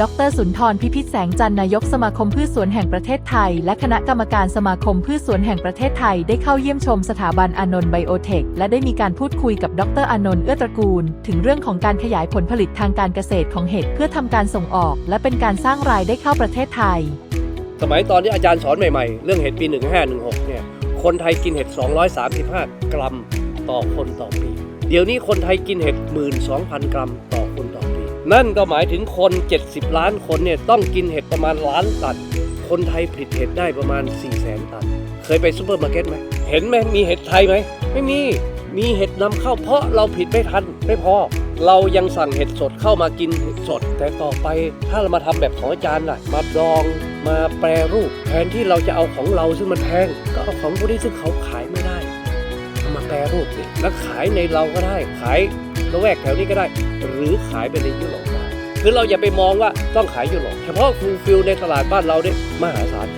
ดรสุนทรพิพิธแสงจันนายกสมาคมพืชสวนแห่งประเทศไทย และคณะกรรมการสมาคมพืชสวนแห่งประเทศไทย ได้เข้าเยี่ยมชมสถาบันอนนท์ไบโอเทค และได้มีการพูดคุยกับดรอนนท์เอื้อตระกูล ถึงเรื่องของการขยายผลผลิตทางการเกษตรของเห็ดเพื่อทำการส่งออก และเป็นการสร้างรายได้เข้าประเทศไทย สมัยตอนที่อาจารย์สอนใหม่ๆ เรื่องเห็ดปี 1516 เนี่ย คนไทยกินเห็ด 235 กรัมต่อคนต่อปี เดี๋ยวนี้คนไทยกินเห็ด 12,000 กรัมต่อ นั่นก็หมายถึงคน 70 ล้านคนเนี่ยต้องกินเห็ดประมาณล้านตัน คนไทยผลิตเห็ดได้ประมาณ4แสนตัน เคยไปซูเปอร์มาร์เก็ตไหม เห็นไหมมีเห็ดไทยไหม ไม่มี มีเห็ดนำเข้าเพราะเราผลิตไม่ทัน ไม่พอ เรายังสั่งเห็ดสดเข้ามากินเห็ดสด แต่ต่อไปถ้าเรามาทำแบบของอาจารย์ล่ะ มาดอง มาแปรรูป แทนที่เราจะเอาของเราซึ่งมันแพง ก็เอาของพวกนี้ซึ่งเขาขายไม่ได้ รรูปสิแล้วขายในเราก็ได้ ขายละแวกแถวนี้ก็ได้ หรือขายไปในยุโรปได้คือเราอย่าไปมองว่าต้องขายยุโรปเฉพาะฟูลฟิลในตลาดบ้านเราเนี่ยมหาศาล